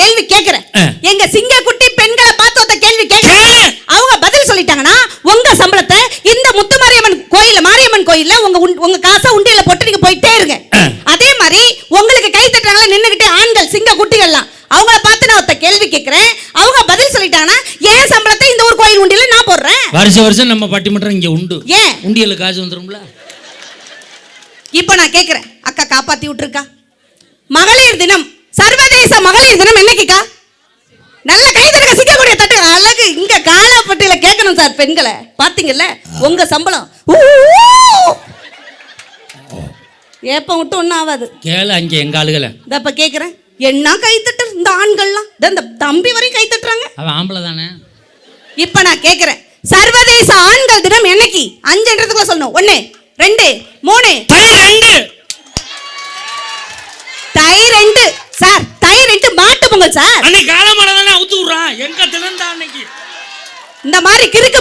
கேள்வி கேக்குறேன். எங்க சிங்க குட்டி பெண்களை பார்த்து ஒருத்த கேள்வி கேக்குறேன். அவங்க பதில் சொல்லிட்டாங்கன்னா உங்க சம்பளத்தை இந்த முத்துமாரியம்மன் கோயில்ல மாரியம்மன் கோயில்ல உங்க உங்க காசை உண்டியல போட்டு நீங்க போயிட்டே இருங்க. அதே மாதிரி உங்களுக்கு கை தட்டுறாங்களா நின்னுகிட்டு ஆண்கள் சிங்க குட்டிகள்லாம். அவங்கள பார்த்து நான் ஒருத்த கேள்வி கேக்குறேன். அவங்க பதில் சொல்லிட்டாங்கன்னா ஏன் சம்பளத்தை இந்த ஒரு கோயில் உண்டியல நான் போடுறேன். வருஷம் வருஷம் நம்ம பட்டிமன்றம் இங்க உண்டு. ஏன்? உண்டியல காசு வந்துரும்ல? இப்ப நான் கேக்குறேன். அக்கா காப்பாத்தி விட்டுருக்கா? மகளிர் தினம். சர்வதேச மகளிர் தினம் என்னைக்குக்கா நல்ல கை தட்டுங்க சிங்கக்கூடிய தட்டு அழகு. இங்க காலாப்பட்டியில கேட்கணும் சார் பெண்களை. பாத்தீங்கல்ல? உங்க சம்பளம். ஊ! ஏப்பம் விட்டு ஒன்றும் ஆகாது. கேளு அங்க எங்க ஆளுகளை. இந்த இப்ப கேக்குறேன். என்ன கை தட்டு? இந்த ஆண்கள்லாம். இதோ இந்த தம்பி வரையும் கை தட்டுறாங்க. அவன் ஆம்பளை தானே? இப்ப நான் கேக்குறேன். சர்வதேச ஆண்கள் தினம் என்னைக்கு? அஞ்சுன்றதுக்குள்ள சொல்லணும். ஒண்ணு ரெண்டு மூணு. தை ரெண்டு. தை ரெண்டு. சார் இந்த மாதிரி கிறுக்கு